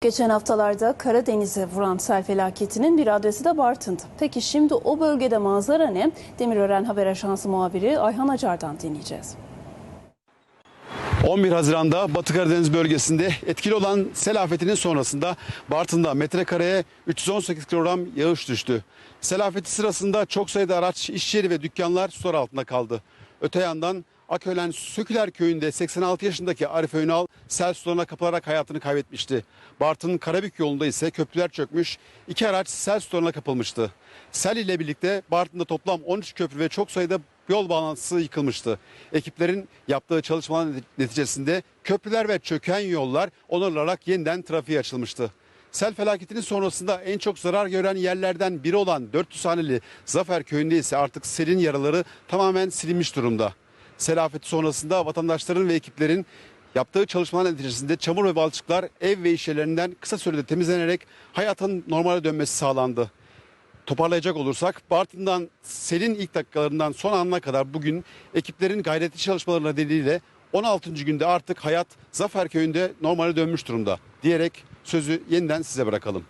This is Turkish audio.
Geçen haftalarda Karadeniz'e vuran sel felaketinin bir adresi de Bartın'dı. Peki şimdi o bölgede manzara ne? Demirören Haber Ajansı muhabiri Ayhan Acar'dan dinleyeceğiz. 11 Haziran'da Batı Karadeniz bölgesinde etkili olan sel afetinin sonrasında Bartın'da metrekareye 318 kilogram yağış düştü. Sel afeti sırasında çok sayıda araç, iş yeri ve dükkanlar sular altında kaldı. Öte yandan Akölen Söküler köyünde 86 yaşındaki Arif Önal sel sularına kapılarak hayatını kaybetmişti. Bartın Karabük yolunda ise köprüler çökmüş, iki araç sel sularına kapılmıştı. Sel ile birlikte Bartın'da toplam 13 köprü ve çok sayıda yol bağlantısı yıkılmıştı. Ekiplerin yaptığı çalışmalar neticesinde köprüler ve çöken yollar onarılarak yeniden trafiğe açılmıştı. Sel felaketinin sonrasında en çok zarar gören yerlerden biri olan 400 haneli Zafer Köyü'nde ise artık selin yaraları tamamen silinmiş durumda. Sel afeti sonrasında vatandaşların ve ekiplerin yaptığı çalışmalar neticesinde çamur ve balçıklar ev ve iş yerlerinden kısa sürede temizlenerek hayatın normale dönmesi sağlandı. Toparlayacak olursak Bartın'dan selin ilk dakikalarından son anına kadar bugün ekiplerin gayretli çalışmaları nedeniyle 16. günde artık hayat Zafer Köyü'nde normale dönmüş durumda diyerek sözü yeniden size bırakalım.